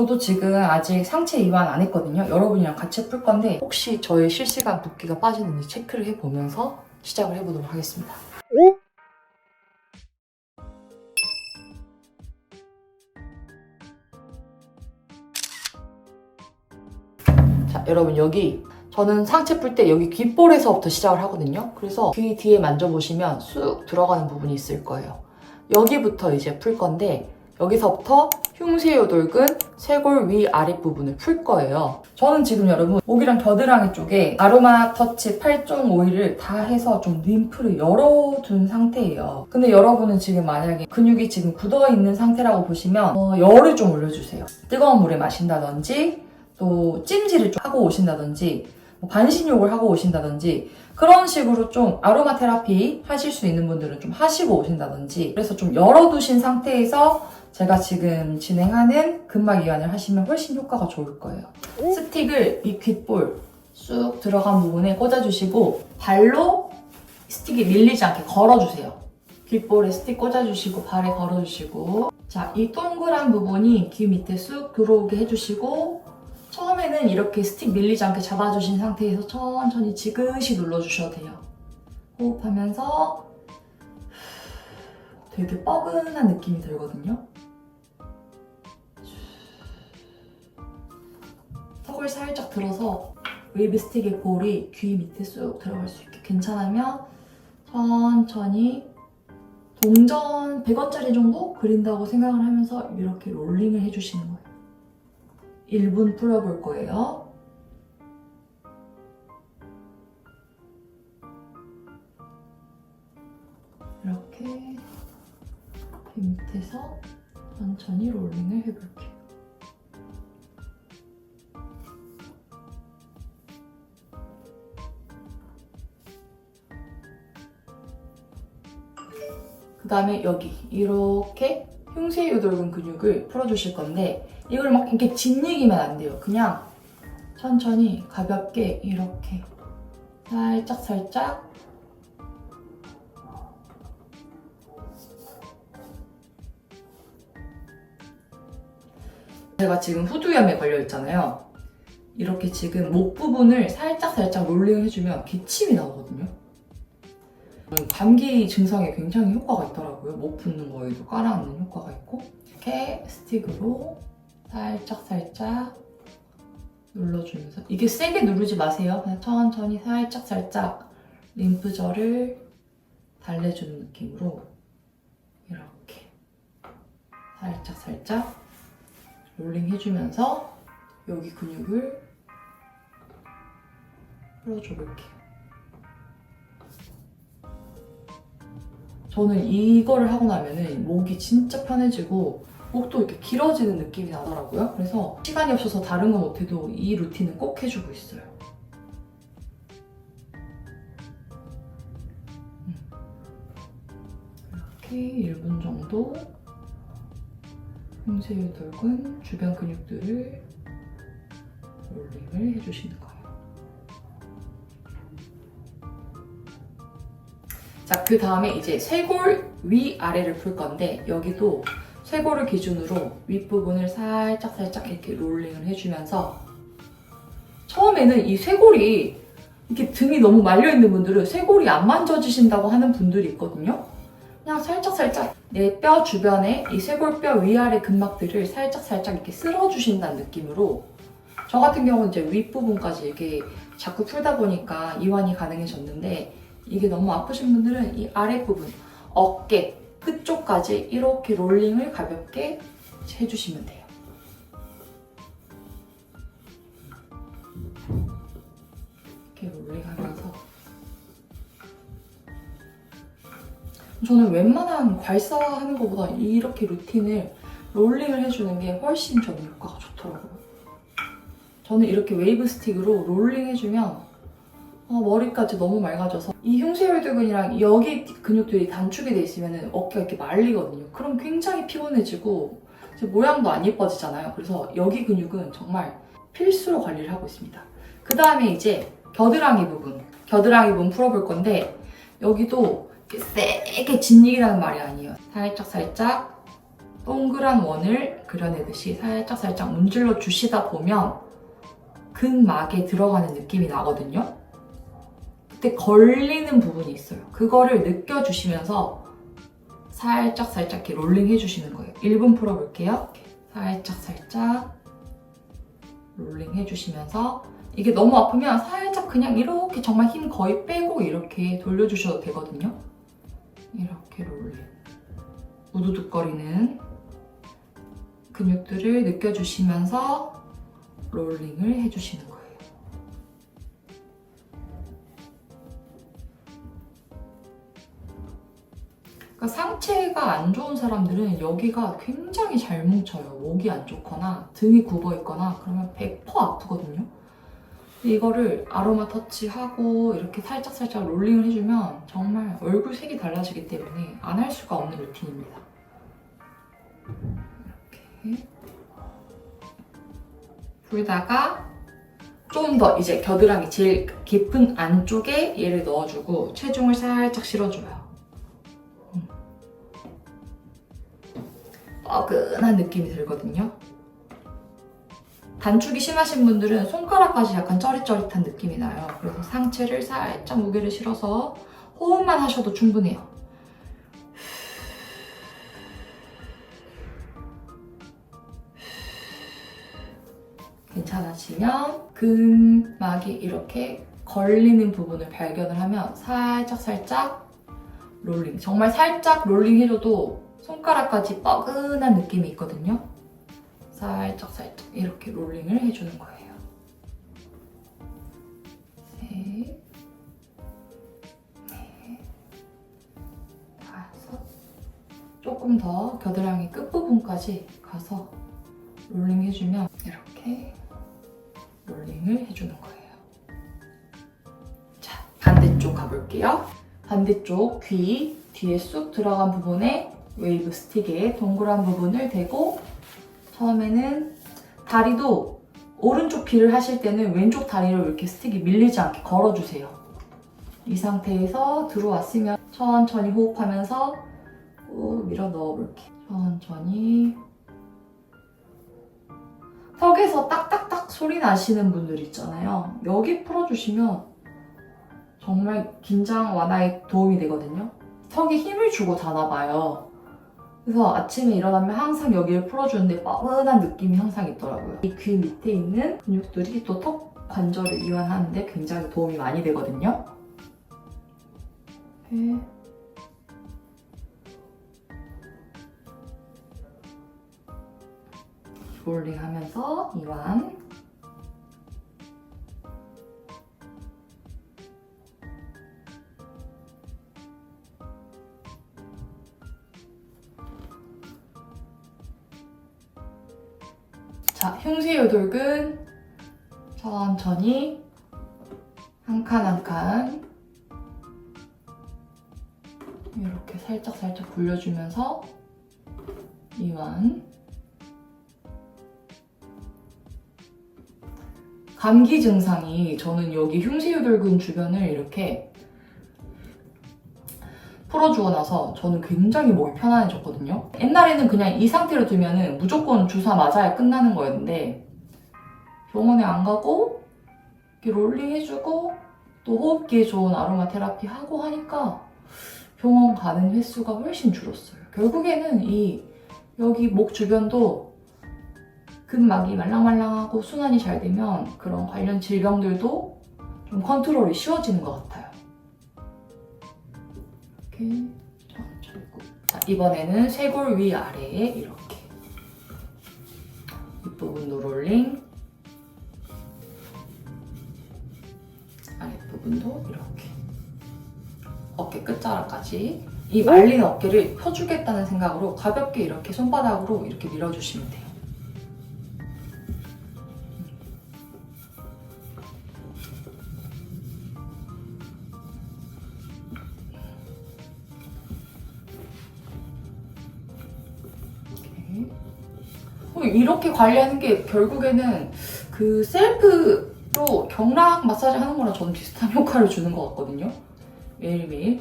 저도 지금 아직 상체 이완 안 했거든요. 여러분이랑 같이 풀 건데 혹시 저의 실시간 붓기가 빠지는지 체크를 해보면서 시작을 해보도록 하겠습니다. 자, 여러분 여기 저는 상체 풀 때 여기 귓볼에서부터 시작을 하거든요. 그래서 귀 뒤에 만져보시면 쑥 들어가는 부분이 있을 거예요. 여기부터 이제 풀 건데 여기서부터 흉쇄 요돌근 쇄골 위 아랫부분을 풀 거예요. 저는 지금 여러분 목이랑 겨드랑이 쪽에 아로마 터치 8종 오일을 다 해서 좀 림프를 열어둔 상태예요. 근데 여러분은 지금 만약에 근육이 지금 굳어있는 상태라고 보시면 어, 열을 좀 올려주세요. 뜨거운 물에 마신다든지 또 찜질을 좀 하고 오신다든지 뭐 반신욕을 하고 오신다든지 그런 식으로 좀 아로마 테라피 하실 수 있는 분들은 좀 하시고 오신다든지 그래서 좀 열어두신 상태에서 제가 지금 진행하는 근막 이완을 하시면 훨씬 효과가 좋을 거예요. 스틱을 이 귓볼 쑥 들어간 부분에 꽂아주시고 발로 스틱이 밀리지 않게 걸어주세요. 귓볼에 스틱 꽂아주시고 발에 걸어주시고 자, 이 동그란 부분이 귀 밑에 쑥 들어오게 해주시고 처음에는 이렇게 스틱 밀리지 않게 잡아주신 상태에서 천천히 지그시 눌러주셔도 돼요. 호흡하면서 되게 뻐근한 느낌이 들거든요. 턱을 살짝 들어서 웨이브 스틱의 볼이 귀 밑에 쑥 들어갈 수 있게 괜찮으면 천천히 동전 100원짜리 정도 그린다고 생각을 하면서 이렇게 롤링을 해주시는 거예요. 1분 풀어볼 거예요. 이렇게 귀 밑에서 천천히 롤링을 해볼게요. 다음에 여기 이렇게 흉쇄유돌근 근육을 풀어주실 건데 이걸 막 이렇게 짓이기면 안 돼요. 그냥 천천히 가볍게 이렇게 살짝 살짝 제가 지금 후두염에 걸려 있잖아요. 이렇게 지금 목 부분을 살짝 살짝 롤링 해주면 기침이 나오거든요. 감기 증상에 굉장히 효과가 있더라고요. 목 붓는 거에도 깔아앉는 효과가 있고 이렇게 스틱으로 살짝 살짝 눌러주면서 이게 세게 누르지 마세요. 그냥 천천히 살짝 살짝 림프절을 달래주는 느낌으로 이렇게 살짝 살짝 롤링 해주면서 여기 근육을 풀어줘 볼게요. 저는 이거를 하고 나면은 목이 진짜 편해지고 목도 이렇게 길어지는 느낌이 나더라고요. 그래서 시간이 없어서 다른 건 못해도 이 루틴은 꼭 해주고 있어요. 음. 이렇게 1분 정도 흉쇄유돌근 주변 근육들을 롤링을 해주시는 거예요. 자, 그 다음에 이제 쇄골 위 아래를 풀 건데 여기도 쇄골을 기준으로 윗부분을 살짝 살짝 이렇게 롤링을 해주면서 처음에는 이 쇄골이 이렇게 등이 너무 말려 있는 분들은 쇄골이 안 만져지신다고 하는 분들이 있거든요. 그냥 살짝 살짝 내 뼈 주변에 이 쇄골뼈 위아래 근막들을 살짝 살짝 이렇게 쓸어주신다는 느낌으로 저 같은 경우는 이제 윗부분까지 이렇게 자꾸 풀다 보니까 이완이 가능해졌는데 이게 너무 아프신 분들은 이 아랫부분, 어깨, 끝쪽까지 이렇게 롤링을 가볍게 해주시면 돼요. 이렇게 롤링하면서 저는 웬만한 괄사하는 것보다 이렇게 루틴을 롤링을 해주는 게 훨씬 저는 효과가 좋더라고요. 저는 이렇게 웨이브 스틱으로 롤링 해주면 아, 머리까지 너무 맑아져서 이 흉쇄혈두근이랑 여기 근육들이 단축이 돼 있으면 어깨가 이렇게 말리거든요. 그럼 굉장히 피곤해지고 제 모양도 안 예뻐지잖아요. 그래서 여기 근육은 정말 필수로 관리를 하고 있습니다. 그 다음에 이제 겨드랑이 부분, 겨드랑이 부분 풀어볼 건데 여기도 세게 진익이라는 말이 아니에요. 살짝 살짝 동그란 원을 그려내듯이 살짝 살짝 문질러 주시다 보면 근막에 들어가는 느낌이 나거든요. 그때 걸리는 부분이 있어요. 그거를 느껴주시면서 살짝 살짝 이렇게 롤링 해주시는 거예요. 1분 풀어볼게요. 살짝 살짝 롤링 해주시면서 이게 너무 아프면 살짝 그냥 이렇게 정말 힘 거의 빼고 이렇게 돌려주셔도 되거든요. 이렇게 롤링. 우두둑거리는 근육들을 느껴주시면서 롤링을 해주시는 거예요. 그러니까 상체가 안 좋은 사람들은 여기가 굉장히 잘 뭉쳐요. 목이 안 좋거나 등이 굽어 있거나 그러면 100% 아프거든요. 이거를 아로마 터치하고 이렇게 살짝살짝 롤링을 해주면 정말 얼굴 색이 달라지기 때문에 안 할 수가 없는 루틴입니다. 이렇게 불다가 좀 더 이제 겨드랑이 제일 깊은 안쪽에 얘를 넣어주고 체중을 살짝 실어줘요. 뻐근한 느낌이 들거든요. 단축이 심하신 분들은 손가락까지 약간 쩌릿쩌릿한 느낌이 나요. 그래서 상체를 살짝 무게를 실어서 호흡만 하셔도 충분해요. 괜찮아지면 근막이 이렇게 걸리는 부분을 발견을 하면 살짝 살짝 롤링 정말 살짝 롤링 해줘도 손가락까지 뻐근한 느낌이 있거든요 살짝 살짝 이렇게 롤링을 해주는 거예요 셋, 넷, 다섯 조금 더 겨드랑이 끝부분까지 가서 롤링 해주면 이렇게 롤링을 해주는 거예요. 자, 반대쪽 가볼게요. 반대쪽 귀 뒤에 쑥 들어간 부분에 웨이브 스틱에 동그란 부분을 대고 처음에는 다리도 오른쪽 귀를 하실 때는 왼쪽 다리로 이렇게 스틱이 밀리지 않게 걸어주세요. 이 상태에서 들어왔으면 천천히 호흡하면서 꾹 밀어 넣어볼게요. 천천히 턱에서 딱딱딱 소리 나시는 분들 있잖아요. 여기 풀어주시면 정말 긴장 완화에 도움이 되거든요. 턱에 힘을 주고 자나 봐요. 그래서 아침에 일어나면 항상 여기를 풀어주는데 뻐근한 느낌이 항상 있더라고요. 이 귀 밑에 있는 근육들이 또 턱 관절을 이완하는데 굉장히 도움이 많이 되거든요. 네. 롤링 하면서 이완 흉쇄요돌근 천천히 한 칸 한 칸 이렇게 살짝 살짝 굴려주면서 이완 감기 증상이 저는 여기 흉쇄유돌근 주변을 이렇게 풀어주고 나서 저는 굉장히 목이 편안해졌거든요. 옛날에는 그냥 이 상태로 두면은 무조건 주사 맞아야 끝나는 거였는데 병원에 안 가고 이렇게 롤링 해주고 또 호흡기에 좋은 아로마 테라피 하고 하니까 병원 가는 횟수가 훨씬 줄었어요. 결국에는 이 여기 목 주변도 근막이 말랑말랑하고 순환이 잘 되면 그런 관련 질병들도 좀 컨트롤이 쉬워지는 것 같아요. 이렇게. 자, 이번에는 쇄골 위 아래에 이렇게 윗부분도 롤링 부분도 이렇게 어깨 끝자락까지 이 말린 어깨를 펴주겠다는 생각으로 가볍게 이렇게 손바닥으로 이렇게 밀어주시면 돼요. 이렇게. 어, 이렇게 관리하는 게 결국에는 그 셀프 로 경락 마사지 하는 거랑 저는 비슷한 효과를 주는 것 같거든요. 매일매일.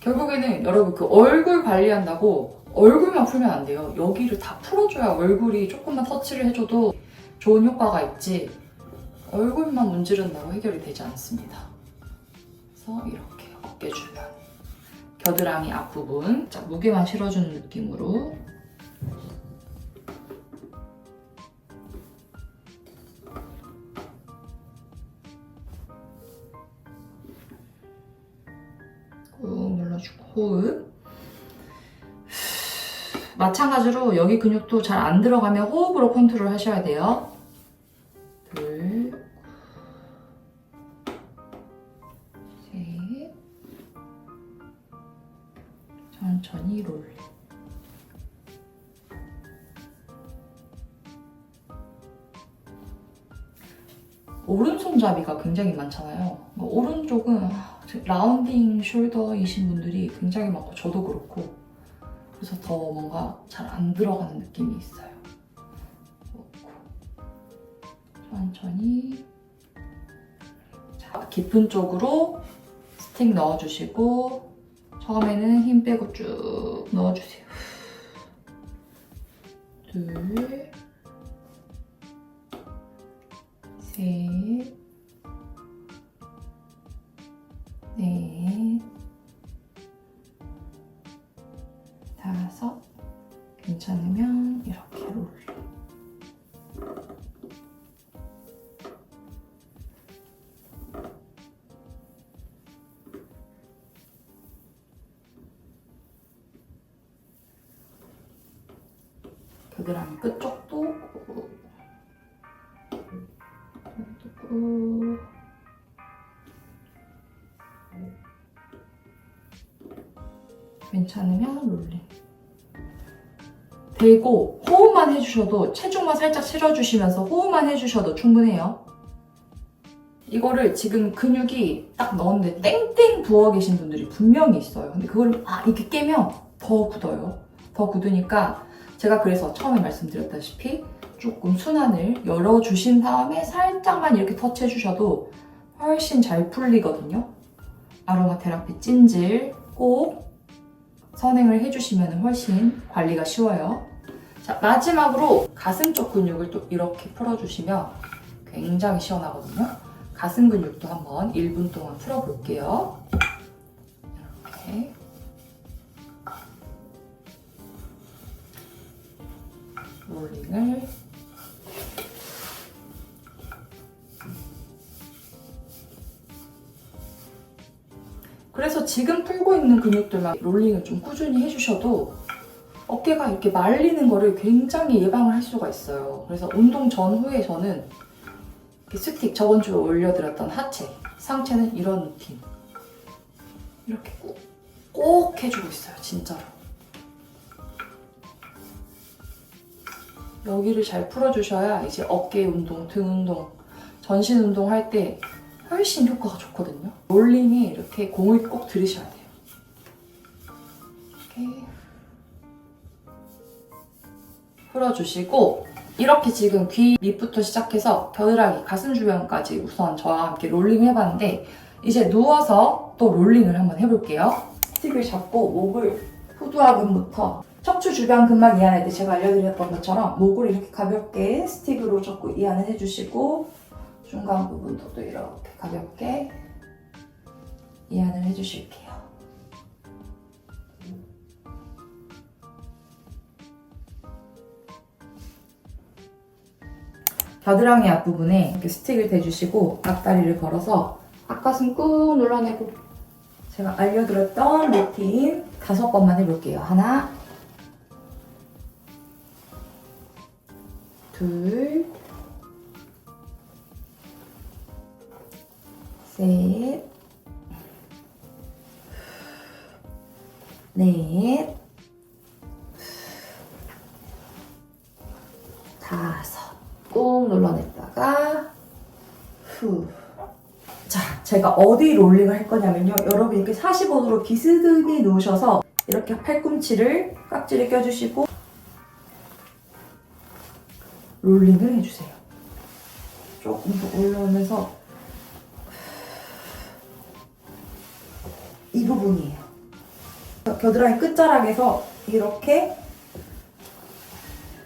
결국에는 여러분 그 얼굴 관리한다고 얼굴만 풀면 안 돼요. 여기를 다 풀어줘야 얼굴이 조금만 터치를 해줘도 좋은 효과가 있지 얼굴만 문지른다고 해결이 되지 않습니다. 그래서 이렇게 어깨 주변 겨드랑이 앞부분 자, 무게만 실어주는 느낌으로 호흡 마찬가지로 여기 근육도 잘 안 들어가면 호흡으로 컨트롤 하셔야 돼요. 둘 셋, 천천히 롤. 오른손잡이가 굉장히 많잖아요. 뭐 오른쪽은 아, 라운딩 숄더이신 분들이 굉장히 많고 저도 그렇고 그래서 더 뭔가 잘 안 들어가는 느낌이 있어요. 그렇고. 천천히 자, 깊은 쪽으로 스틱 넣어주시고 처음에는 힘 빼고 쭉 넣어주세요. 둘, 셋, 넷, 다섯. 괜찮으면 이렇게 롤. 겨드랑이 끝쪽 괜찮으면 롤링. 대고 호흡만 해주셔도 체중만 살짝 실어주시면서 호흡만 해주셔도 충분해요. 이거를 지금 근육이 딱 넣었는데 땡땡 부어 계신 분들이 분명히 있어요. 근데 그걸 아 이렇게 깨면 더 굳어요. 더 굳으니까 제가 그래서 처음에 말씀드렸다시피 조금 순환을 열어주신 다음에 살짝만 이렇게 터치해 주셔도 훨씬 잘 풀리거든요. 아로마 테라피 찜질 꼭 선행을 해주시면 훨씬 관리가 쉬워요. 자, 마지막으로 가슴 쪽 근육을 또 이렇게 풀어주시면 굉장히 시원하거든요. 가슴 근육도 한번 1분 동안 풀어볼게요. 이렇게. 롤링을 그래서 지금 풀고 있는 근육들만 롤링을 좀 꾸준히 해주셔도 어깨가 이렇게 말리는 거를 굉장히 예방을 할 수가 있어요. 그래서 운동 전후에 저는 스틱 저번 주에 올려드렸던 하체, 상체는 이런 루틴 이렇게 꼭, 꼭 해주고 있어요. 진짜로. 여기를 잘 풀어주셔야 이제 어깨 운동, 등 운동, 전신 운동 할 때 훨씬 효과가 좋거든요. 롤링에 이렇게 공을 꼭 들이셔야 돼요. 이렇게 풀어주시고 이렇게 지금 귀 밑부터 시작해서 겨드랑이, 가슴 주변까지 우선 저와 함께 롤링 해봤는데 이제 누워서 또 롤링을 한번 해볼게요. 스틱을 잡고 목을 후두하근부터 척추 주변 근막 이완할 때 제가 알려드렸던 것처럼 목을 이렇게 가볍게 스틱으로 잡고 이완을 해주시고 중간 부분도 또 이렇게 가볍게 이완을 해주실게요. 겨드랑이 앞부분에 이렇게 스틱을 대주시고 앞다리를 걸어서 앞가슴 꾹 눌러내고 제가 알려드렸던 루틴 다섯 번만 해볼게요. 하나, 둘, 셋, 넷, 다섯. 꾹 눌러냈다가 후. 자, 제가 어디 롤링을 할 거냐면요. 여러분 이렇게 45도로 비스듬히 누우셔서 이렇게 팔꿈치를 깍지를 껴주시고 롤링을 해주세요. 조금 더 올라오면서 이 부분이에요. 겨드랑이 끝자락에서 이렇게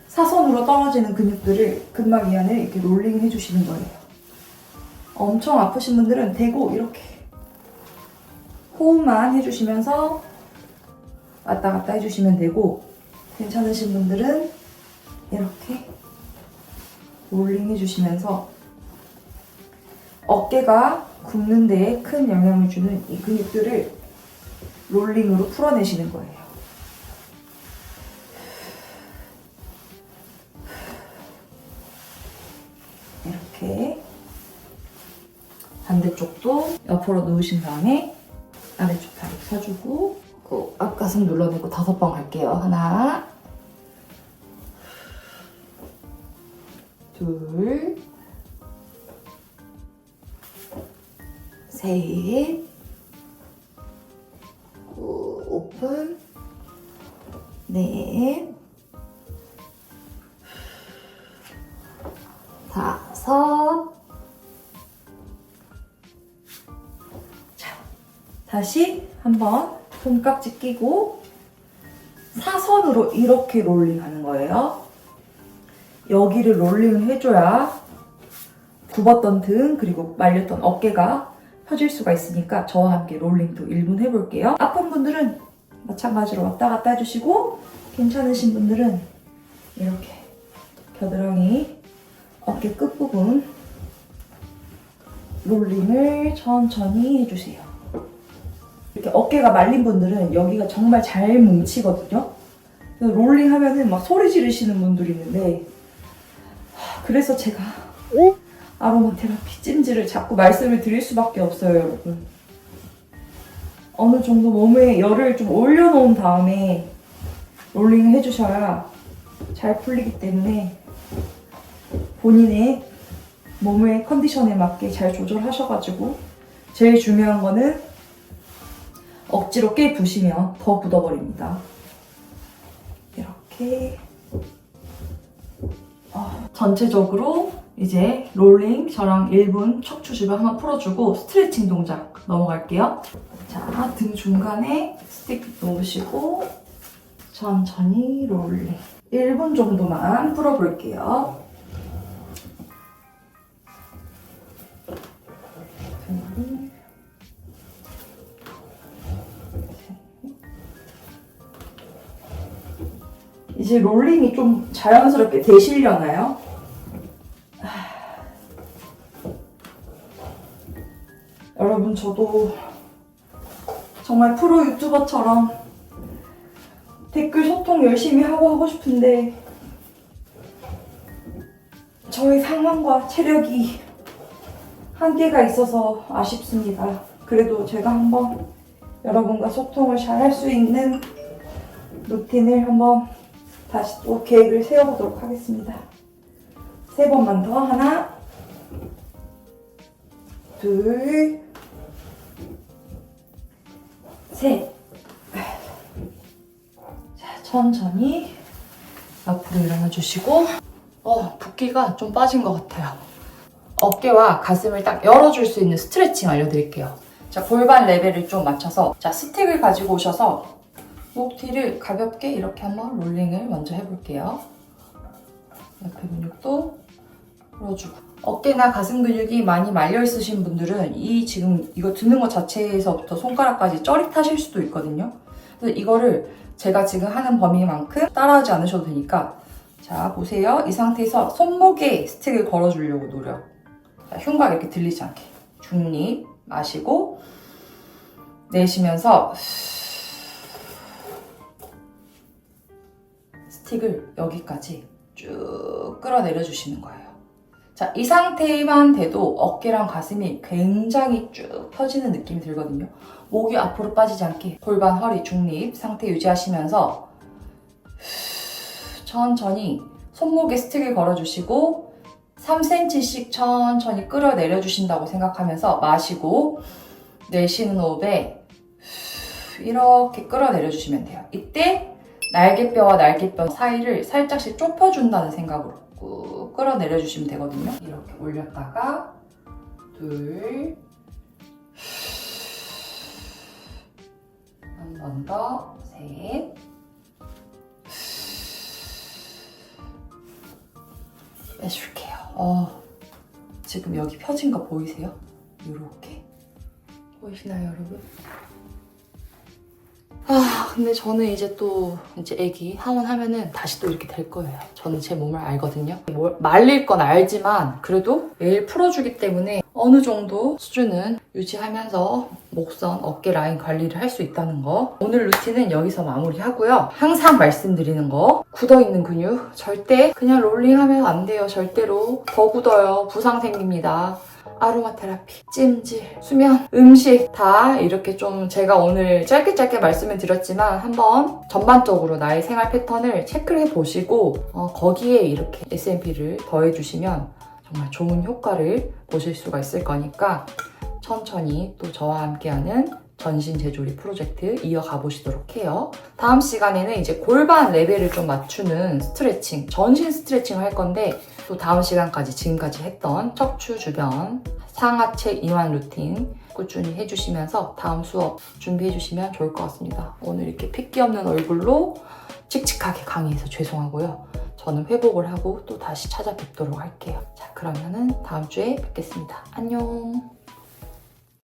사선으로 떨어지는 근육들을 근막 위안을 이렇게 롤링 해주시는 거예요. 엄청 아프신 분들은 대고 이렇게 호흡만 해주시면서 왔다 갔다 해주시면 되고 괜찮으신 분들은 이렇게 롤링 해주시면서 어깨가 굽는 데에 큰 영향을 주는 이 근육들을 롤링으로 풀어내시는 거예요. 이렇게 반대쪽도 옆으로 누우신 다음에 아래쪽 다리 펴주고 그 앞가슴 눌러내고 다섯 번 갈게요. 하나 둘 셋, 오, 오픈, 넷, 다섯, 자, 다시 한번 손깍지 끼고 사선으로 이렇게 롤링 하는 거예요. 여기를 롤링을 해줘야 굽었던 등 그리고 말렸던 어깨가 펴질 수가 있으니까 저와 함께 롤링도 1분 해볼게요. 아픈 분들은 마찬가지로 왔다 갔다 해주시고 괜찮으신 분들은 이렇게 겨드랑이 어깨 끝부분 롤링을 천천히 해주세요. 이렇게 어깨가 말린 분들은 여기가 정말 잘 뭉치거든요. 롤링 하면은 막 소리 지르시는 분들이 있는데 하, 그래서 제가 아로마 테라피 찜질을 자꾸 말씀을 드릴 수밖에 없어요, 여러분. 어느 정도 몸에 열을 좀 올려놓은 다음에 롤링을 해주셔야 잘 풀리기 때문에 본인의 몸의 컨디션에 맞게 잘 조절하셔가지고 제일 중요한 거는 억지로 깨 부시면 더 굳어버립니다. 이렇게 어, 전체적으로 이제 롤링 저랑 1분 척추 주변 한번 풀어주고 스트레칭 동작 넘어갈게요. 자, 등 중간에 스틱 놓으시고 천천히 롤링 1분 정도만 풀어볼게요. 둘, 이제 롤링이 좀 자연스럽게 되시려나요? 여러분 저도 정말 프로 유튜버처럼 댓글 소통 열심히 하고 하고 싶은데 저의 상황과 체력이 한계가 있어서 아쉽습니다. 그래도 제가 한번 여러분과 소통을 잘 할 수 있는 루틴을 한번 다시 또 계획을 세워보도록 하겠습니다. 세 번만 더 하나 둘 셋. 자, 천천히 앞으로 일어나 주시고, 어, 붓기가 좀 빠진 것 같아요. 어깨와 가슴을 딱 열어줄 수 있는 스트레칭 알려드릴게요. 자, 골반 레벨을 좀 맞춰서, 자, 스틱을 가지고 오셔서 목 뒤를 가볍게 이렇게 한번 롤링을 먼저 해볼게요. 옆에 근육도 풀어주고. 어깨나 가슴 근육이 많이 말려 있으신 분들은 이 지금 이거 드는 것 자체에서부터 손가락까지 쩌릿하실 수도 있거든요. 그래서 이거를 제가 지금 하는 범위만큼 따라하지 않으셔도 되니까 자 보세요. 이 상태에서 손목에 스틱을 걸어주려고 노력. 자, 흉곽 이렇게 들리지 않게 중립 마시고 내쉬면서 스틱을 여기까지 쭉 끌어내려 주시는 거예요. 자, 이 상태만 돼도 어깨랑 가슴이 굉장히 쭉 펴지는 느낌이 들거든요. 목이 앞으로 빠지지 않게 골반, 허리, 중립 상태 유지하시면서 천천히 손목에 스틱을 걸어주시고 3cm씩 천천히 끌어내려 주신다고 생각하면서 마시고 내쉬는 호흡에 이렇게 끌어내려 주시면 돼요. 이때 날개뼈와 날개뼈 사이를 살짝씩 좁혀준다는 생각으로 꾹 끌어내려 주시면 되거든요. 이렇게 올렸다가 둘 한 번 더, 셋 빼줄게요. 어, 지금 여기 펴진 거 보이세요? 이렇게 보이시나요, 여러분? 아, 근데 저는 이제 또 이제 애기 하원하면은 다시 또 이렇게 될 거예요. 저는 제 몸을 알거든요. 뭘- 말릴 건 알지만 그래도 매일 풀어주기 때문에 어느 정도 수준은 유지하면서 목선, 어깨 라인 관리를 할 수 있다는 거. 오늘 루틴은 여기서 마무리하고요. 항상 말씀드리는 거. 굳어있는 근육 절대 그냥 롤링하면 안 돼요. 절대로. 더 굳어요. 부상 생깁니다. 아로마 테라피, 찜질, 수면, 음식 다 이렇게 좀 제가 오늘 짧게 짧게 말씀을 드렸지만 한번 전반적으로 나의 생활 패턴을 체크를 해보시고 어, 거기에 이렇게 S&P를 더해주시면 정말 좋은 효과를 보실 수가 있을 거니까 천천히 또 저와 함께하는 전신 재조리 프로젝트 이어가 보시도록 해요. 다음 시간에는 이제 골반 레벨을 좀 맞추는 스트레칭, 전신 스트레칭을 할 건데 또 다음 시간까지 지금까지 했던 척추 주변 상하체 이완 루틴 꾸준히 해주시면서 다음 수업 준비해주시면 좋을 것 같습니다. 오늘 이렇게 핏기 없는 얼굴로 칙칙하게 강의해서 죄송하고요. 저는 회복을 하고 또 다시 찾아뵙도록 할게요. 자, 그러면은 다음 주에 뵙겠습니다. 안녕.